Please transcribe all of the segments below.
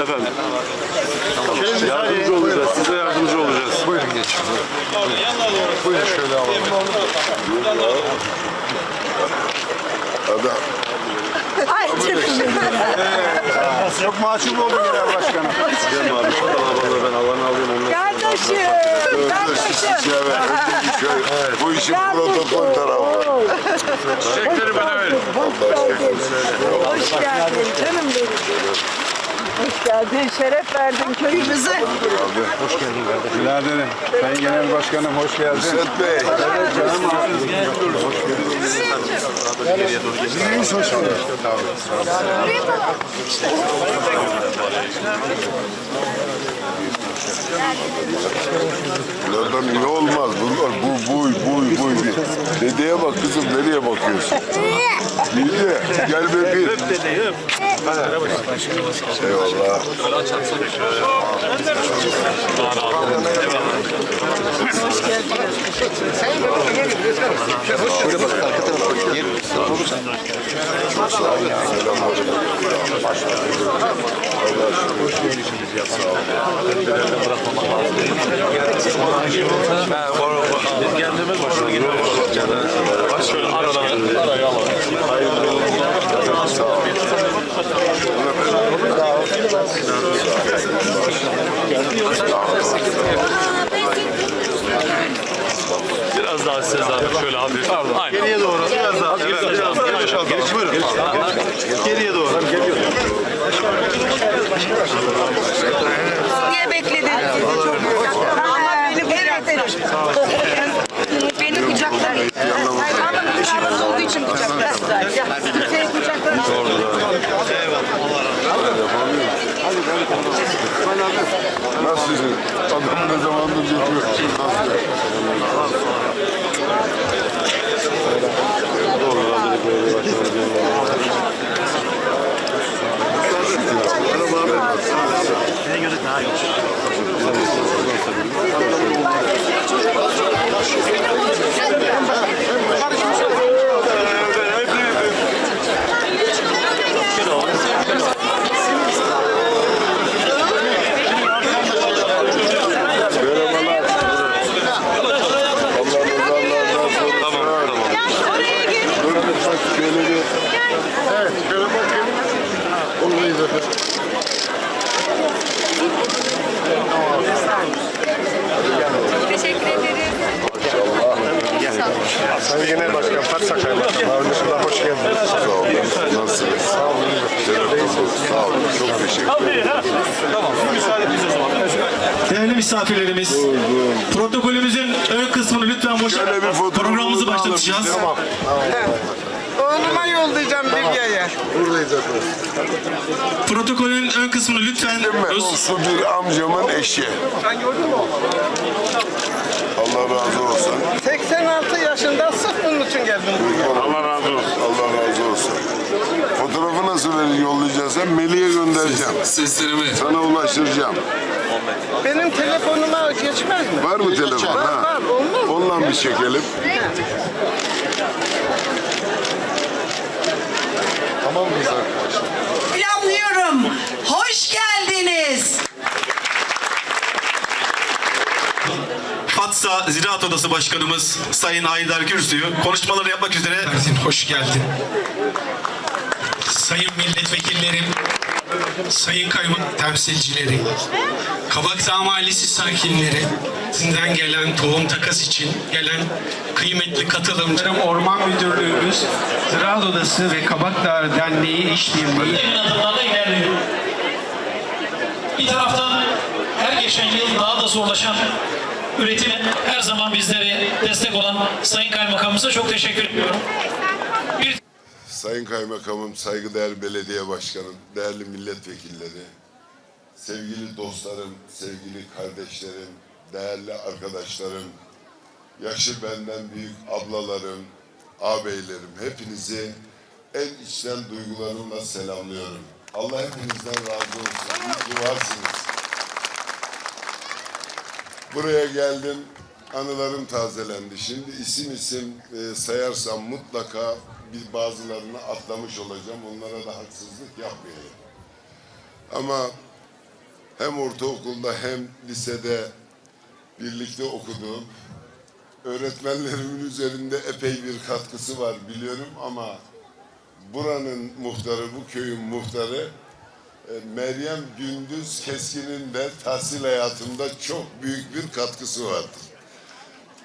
Efendim. Yardımcı olacağız. Size yardımcı olacağız. Buyurun geçin. Buyurun. Buyurun şöyle alalım. Adam. Çok mahcup oldum genel başkanım. Gel abi şu kalabalığı ben alanı alayım ondan. Kardeşim, kardeşim. Evet, bu işin protokol tarafı. Çiçekleri bana verin. Hoş geldin canım benim. Hoş geldin, şeref verdin köyümüze. Biraderim, Sayın Genel Başkanım hoş geldin. İsmet Bey. Biz hoş bulduk. Bunlardan iyi olmaz. Bunlar bu, buy, buy. Bir. Dedeye bak kızım, nereye bakıyorsun? Dede, gel bebeğim. Öp dedeyi, öp. Eyvallah. Kendimiz başına gidiyoruz. Şöyle aradan araya alalım. Biraz daha size zahmet şöyle hafif. Aynen. Geriye doğru. Biraz daha. Evet, biraz daha. Geri boşalt. Geri buyurun. Geriye doğru. Niye bekledin? Ama beni kucakladın. Beni kucakladın. Ama dışarıda olduğu için kucakladın. Seni kucakladın. Nasılsın? Adam ne zamandır yapıyor. Nasıl? Tamam, tamam. Oraya gir. Dur, bak şöyle bir... Evet, şöyle bakayım. Olmayız efendim. Teşekkür ederim. Sayın Genel Başkan, Fatsa Kaymakam. Avcısına hoş geldiniz. Sağ olun. Nasılsınız? Sağ olun. Sağ olun. Çok teşekkür ederim. Tamam, müsaade ediniz o zaman. Misafirlerimiz, protokolümüzün ön kısmını lütfen boş programımızı başlatacağız. Tamam. Oğluma yollayacağım Libya'ya. Buradayız efendim. Protokolün ön kısmını lütfen Değil mi? öz- Su bir amcamın eşi. Allah razı olsun. 86 yaşında sırf bunun için geldim. Allah razı olsun. Allah razı olsun. Fotoğrafı nasıl verir yollayacağız? Sen Melih'e göndereceğim. seslerimi Sana ulaştıracağım. Benim telefonuma geçmez mi? Var mı telefon? Var, Ha? var, olmaz. Ondan bir çekelim. Tamam mıyız arkadaşlar? Selamlıyorum. Hoş geldiniz. Fatsa Ziraat Odası Başkanımız Sayın Haydar Kürsü'yü konuşmaları yapmak üzere hoş geldin. Sayın milletvekillerim, sayın kaymak temsilcileri, Kabakdağ Mahallesi sakinleri, sizden gelen tohum takas için gelen kıymetli katılımcılarım, Orman Müdürlüğümüz, Ziraat Odası ve Kabakdağ Derneği işbirliği. Bir taraftan her geçen yıl daha da zorlaşan üretime her zaman bizlere destek olan Sayın Kaymakamımıza çok teşekkür ediyorum. Sayın Kaymakamım, saygıdeğer belediye başkanım, değerli milletvekilleri, sevgili dostlarım, sevgili kardeşlerim, değerli arkadaşlarım, yaşı benden büyük ablalarım, ağabeylerim, hepinizi en içten duygularımla selamlıyorum. Allah hepinizden razı olsun. İyi varsınız. Buraya geldim, anılarım tazelendi. Şimdi isim isim e, sayarsam mutlaka bir bazılarını atlamış olacağım. Onlara da haksızlık yapmayayım. Ama hem ortaokulda hem lisede birlikte okuduğum öğretmenlerimin üzerinde epey bir katkısı var biliyorum ama buranın muhtarı, bu köyün muhtarı e, Meryem Gündüz Keskin'in de tahsil hayatımda çok büyük bir katkısı vardır.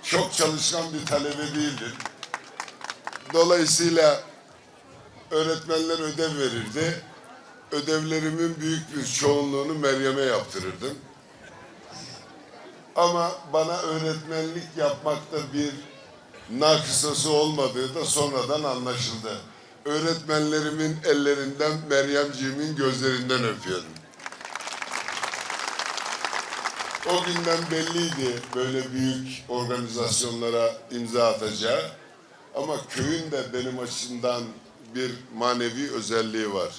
Çok çalışkan bir talebe değildim. Dolayısıyla öğretmenler ödev verirdi. Ödevlerimin büyük bir çoğunluğunu Meryem'e yaptırırdım. Ama bana öğretmenlik yapmakta bir nakısası olmadığı da sonradan anlaşıldı. Öğretmenlerimin ellerinden, Meryemciğimin gözlerinden öpüyorum. O günden belliydi böyle büyük organizasyonlara imza atacağı. Ama köyün de benim açımdan bir manevi özelliği var.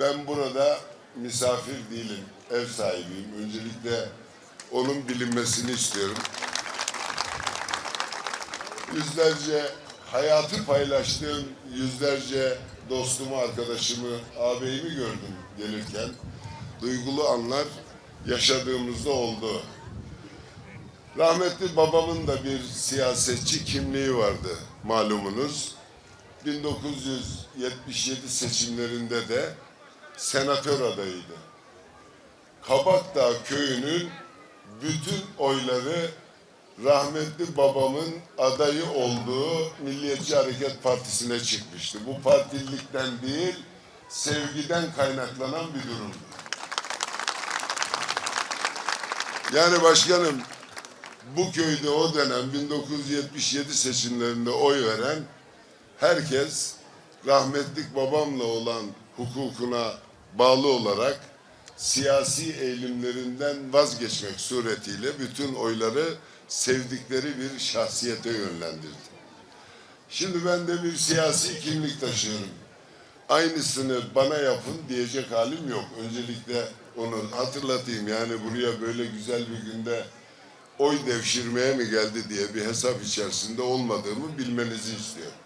Ben burada misafir değilim, ev sahibiyim. Öncelikle onun bilinmesini istiyorum. Yüzlerce hayatı paylaştığım yüzlerce dostumu, arkadaşımı, ağabeyimi gördüm gelirken. Duygulu anlar yaşadığımızda oldu. Rahmetli babamın da bir siyasetçi kimliği vardı malumunuz. 1977 seçimlerinde de senatör adayıydı. Kabakdağ köyünün bütün oyları rahmetli babamın adayı olduğu Milliyetçi Hareket Partisi'ne çıkmıştı. Bu partililikten değil, sevgiden kaynaklanan bir durumdu. Yani başkanım, bu köyde o dönem 1977 seçimlerinde oy veren herkes rahmetlik babamla olan hukukuna bağlı olarak siyasi eğilimlerinden vazgeçmek suretiyle bütün oyları sevdikleri bir şahsiyete yönlendirdi. Şimdi ben de bir siyasi kimlik taşıyorum. Aynısını bana yapın diyecek halim yok. Öncelikle onu hatırlatayım. Yani buraya böyle güzel bir günde oy devşirmeye mi geldi diye bir hesap içerisinde olmadığımı bilmenizi istiyorum.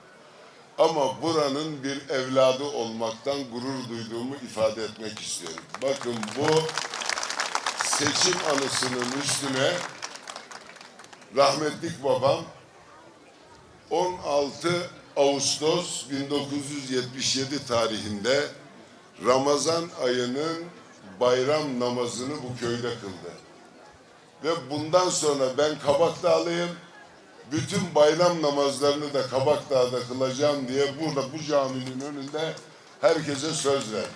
Ama buranın bir evladı olmaktan gurur duyduğumu ifade etmek istiyorum. Bakın bu seçim anısının üstüne rahmetlik babam 16 Ağustos 1977 tarihinde Ramazan ayının bayram namazını bu köyde kıldı. Ve bundan sonra ben Kabakdağlıyım, bütün bayram namazlarını da Kabakdağ'da kılacağım diye burada bu caminin önünde herkese söz verdi.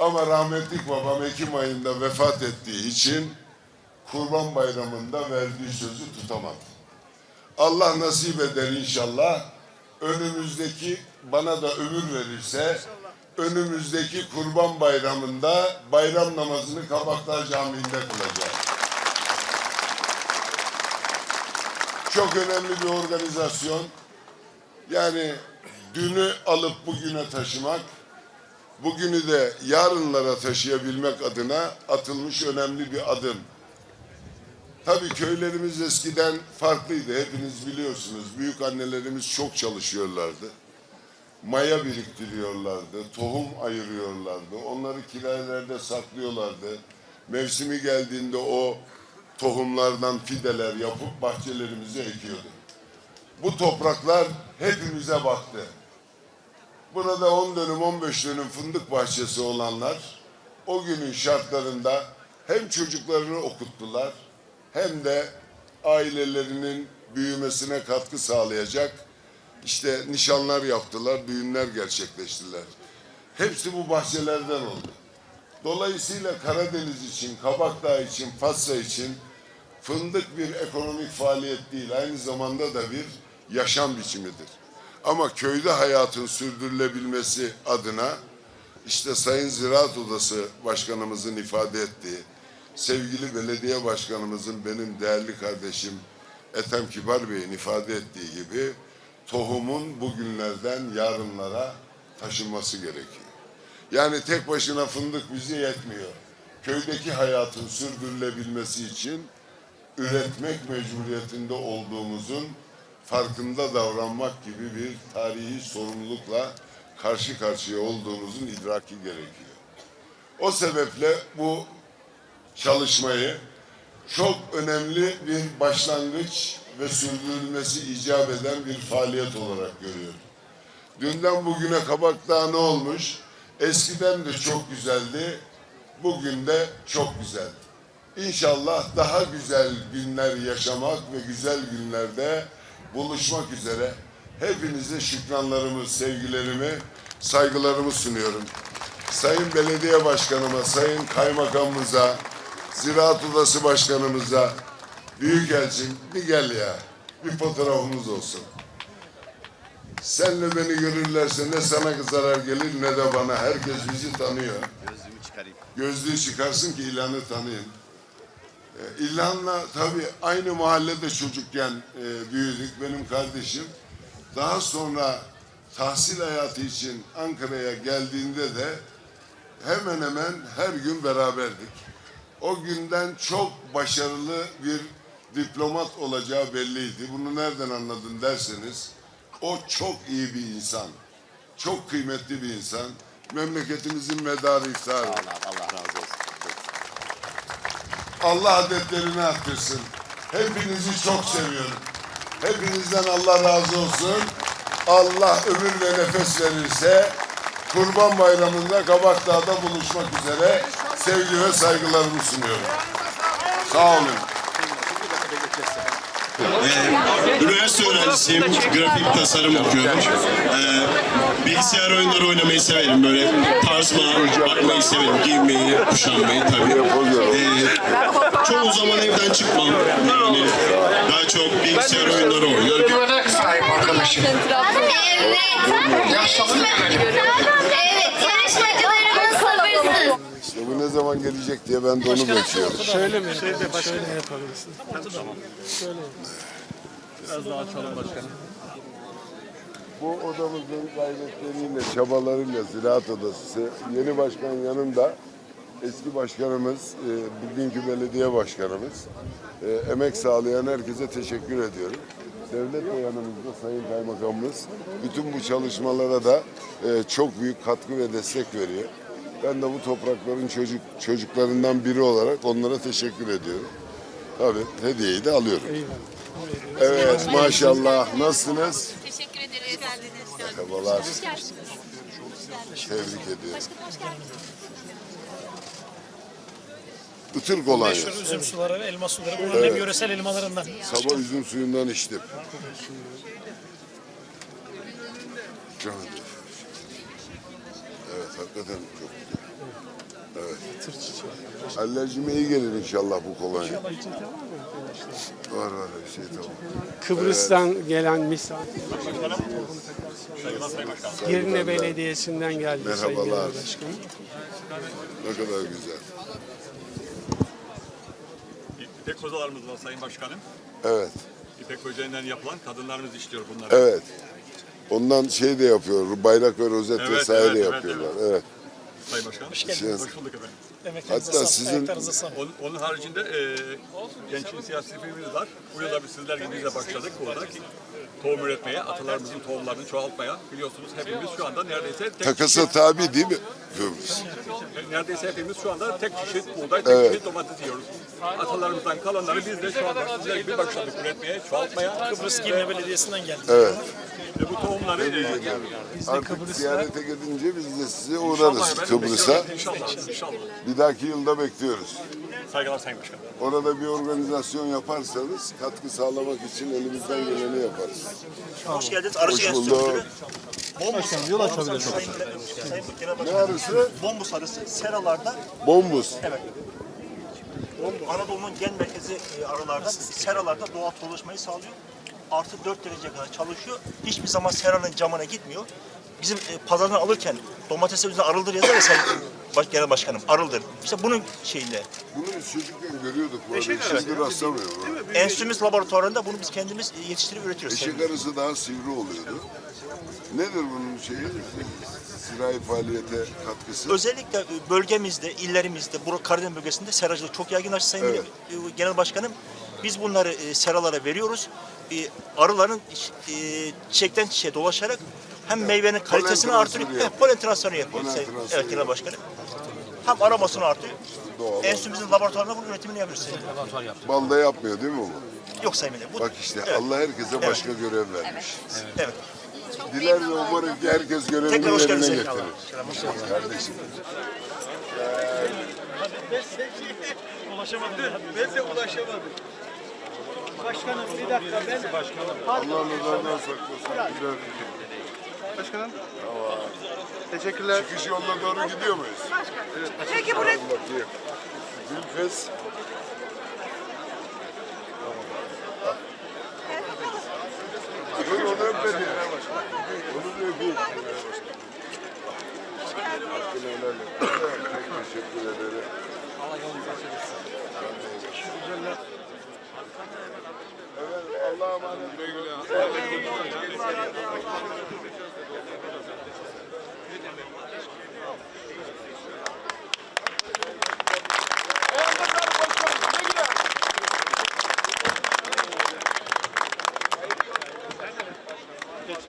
Ama rahmetlik babam Ekim ayında vefat ettiği için Kurban Bayramı'nda verdiği sözü tutamadı. Allah nasip eder inşallah. Önümüzdeki bana da ömür verirse önümüzdeki Kurban Bayramı'nda bayram namazını Kabaklar Camii'nde kılacağız. Çok önemli bir organizasyon. Yani dünü alıp bugüne taşımak, bugünü de yarınlara taşıyabilmek adına atılmış önemli bir adım. Tabii köylerimiz eskiden farklıydı. Hepiniz biliyorsunuz. Büyük annelerimiz çok çalışıyorlardı. Maya biriktiriyorlardı. Tohum ayırıyorlardı. Onları kirelerde saklıyorlardı. Mevsimi geldiğinde o tohumlardan fideler yapıp bahçelerimize ekiyordu. Bu topraklar hepimize baktı. Burada 10 dönüm 15 dönüm fındık bahçesi olanlar o günün şartlarında hem çocuklarını okuttular hem de ailelerinin büyümesine katkı sağlayacak işte nişanlar yaptılar, düğünler gerçekleştirdiler. Hepsi bu bahçelerden oldu. Dolayısıyla Karadeniz için, Kabakdağ için, Fatsa için fındık bir ekonomik faaliyet değil, aynı zamanda da bir yaşam biçimidir. Ama köyde hayatın sürdürülebilmesi adına işte Sayın Ziraat Odası Başkanımızın ifade ettiği, sevgili belediye başkanımızın benim değerli kardeşim Ethem Kibar Bey'in ifade ettiği gibi tohumun bugünlerden yarınlara taşınması gerekiyor. Yani tek başına fındık bize yetmiyor. Köydeki hayatın sürdürülebilmesi için üretmek mecburiyetinde olduğumuzun farkında davranmak gibi bir tarihi sorumlulukla karşı karşıya olduğumuzun idraki gerekiyor. O sebeple bu çalışmayı çok önemli bir başlangıç ve sürdürülmesi icap eden bir faaliyet olarak görüyorum. Dünden bugüne Kabakdağ ne olmuş? Eskiden de çok güzeldi, bugün de çok güzel. İnşallah daha güzel günler yaşamak ve güzel günlerde buluşmak üzere hepinize şükranlarımı, sevgilerimi, saygılarımı sunuyorum. Sayın Belediye Başkanıma, Sayın Kaymakamımıza, Ziraat Odası Başkanımıza, Büyükelçin bir gel ya, bir fotoğrafımız olsun. Senle beni görürlerse ne sana zarar gelir ne de bana. Herkes bizi tanıyor. Gözlüğümü çıkarayım. Gözlüğü çıkarsın ki ilanı tanıyın. Ee, İlhan'la tabii aynı mahallede çocukken e, büyüdük. Benim kardeşim. Daha sonra tahsil hayatı için Ankara'ya geldiğinde de hemen hemen her gün beraberdik. O günden çok başarılı bir diplomat olacağı belliydi. Bunu nereden anladın derseniz o çok iyi bir insan. Çok kıymetli bir insan. Memleketimizin medarı iftiharı. Allah adetlerini arttırsın. Hepinizi çok seviyorum. Hepinizden Allah razı olsun. Allah ömür ve nefes verirse Kurban Bayramı'nda Kabakdağ'da buluşmak üzere sevgi ve saygılarımı sunuyorum. Sağ olun. Ee, üniversite öğrencisiyim. Grafik tasarım okuyorum. Ee, bilgisayar oyunları oynamayı severim. Böyle tarzıma bakmayı severim. Giyinmeyi, kuşanmayı tabii. Ee, çoğu zaman evden çıkmam. Yani daha çok bilgisayar oyunları oynuyorum. Evet, yarışmacılarımız İşte bu ne zaman gelecek diye ben de onu bekliyorum. Şöyle mi? Şöyle yapabilirsin. Bu odamızın gayretleriyle, çabalarıyla Ziraat Odası, yeni başkan yanında eski başkanımız, e, bugünkü belediye başkanımız, e, emek sağlayan herkese teşekkür ediyorum. Devlet de yanımızda Sayın Kaymakamımız. Bütün bu çalışmalara da e, çok büyük katkı ve destek veriyor. Ben de bu toprakların çocuk çocuklarından biri olarak onlara teşekkür ediyorum. Tabii hediyeyi de alıyorum. Evet maşallah. Nasılsınız? Teşekkür ederiz. Merhabalar. Hoş geldiniz. Tebrik ediyorum. Başkanım hoş geldiniz. Itır kolonya. Meşhur üzüm suları, elma suları. Bunların hep yöresel elmalarından. Sabah üzüm suyundan içtim. Canım. Evet hakikaten çok güzel. Evet. Alerjime iyi gelir inşallah bu kolonya. Var var bir şey tamam. Kıbrıs'tan gelen misafir. Girne Belediyesi'nden geldi Sayın Merhabalar. Başkanım. Ne kadar güzel. İpek kozalarımız var Sayın Başkanım. Evet. İpek Hoca'yla yapılan kadınlarımız işliyor bunları. Evet. Ondan şey de yapıyor. Bayrak ve rozet Evet, vesaire evet, evet, yapıyorlar. Evet. Sayın Başkanım. Şey- Hoş bulduk efendim. Emeklerinize Hatta sağlık, sizin- ayaklarınıza sağlık. Onun, onun haricinde e, gençlik siyasi filmimiz var. Bu yılda biz sizler gibi biz de başladık burada. Tohum üretmeye, atalarımızın tohumlarını çoğaltmaya. Biliyorsunuz hepimiz şu anda neredeyse tek Takasa tabi değil mi? Kıbrıs. Neredeyse hepimiz şu anda tek çeşit buğday, tek Evet. çeşit domates yiyoruz. Atalarımızdan kalanları biz de şu anda sizler gibi başladık üretmeye, çoğaltmaya. Kıbrıs Girne Belediyesi'nden geldi. Evet. Ve bu tohumları e, Artık ziyarete gidince biz de sizi İnşallah uğrarız efendim, Kıbrıs'a. Bir dahaki yılda bekliyoruz. Saygılar Sayın Başkanım. Orada bir organizasyon yaparsanız katkı sağlamak için elimizden geleni yaparız. Hoş geldiniz. Hoş Arıcı bulduk. Bombus. Yol açabilir Sayın, Sayın Genel Ne arısı? Bombus arısı seralarda Bombus. evet. Anadolu'nun gen merkezi e, arılarda seralarda doğal dolaşmayı sağlıyor. Artı 4 derece kadar çalışıyor. Hiçbir zaman seranın camına gitmiyor. Bizim e, pazardan alırken domatesler üzerine arıldır yazar ya Sayın Baş, Genel Başkanım. Arıldır. İşte bunun şeyinde. Bunu biz çocukken görüyorduk bu arada. Eşek Şimdi arısı. rastlamıyorum. Enstitümüz laboratuvarında bunu biz kendimiz yetiştirip üretiyoruz. Eşek arısı daha sivri oluyordu. Nedir bunun şeyi? Zirai faaliyete katkısı? Özellikle e, bölgemizde, illerimizde, bu Karadeniz bölgesinde seracılık çok yaygınlaştı Sayın Evet. E, Genel Başkanım. Biz bunları seralara veriyoruz. E, Arıların e, çiçekten çiçeğe dolaşarak hem meyvenin kalitesini transferi artırıyor, hem polen transferini yapıyor. Polen Sayın- transferi Evet Genel yapıyor. Başkanım. Hem aramasını artıyor. Doğal. Enstitümüzün laboratuvarında bunun üretimini yapıyoruz. Balda yapmıyor değil mi bu? Yok Sayın Bey. Bu, Bak işte Evet. Allah herkese başka görev vermiş. Evet. Diler ve umarım ki herkes görevini Tekrar hoş yerine geldiniz. getirir. Kardeşim. Allah nazardan saklasın. Güzel fikir. Başkanım. Teşekkürler. Çıkış yoluna doğru gidiyor muyuz? Peki buraya Bakayım. Gülfes. Dur onu öpmedi. Onu da öpeyim. Hakkını helal et. Çok teşekkür ederim. Evet, Allah'a emanet. Güle güle.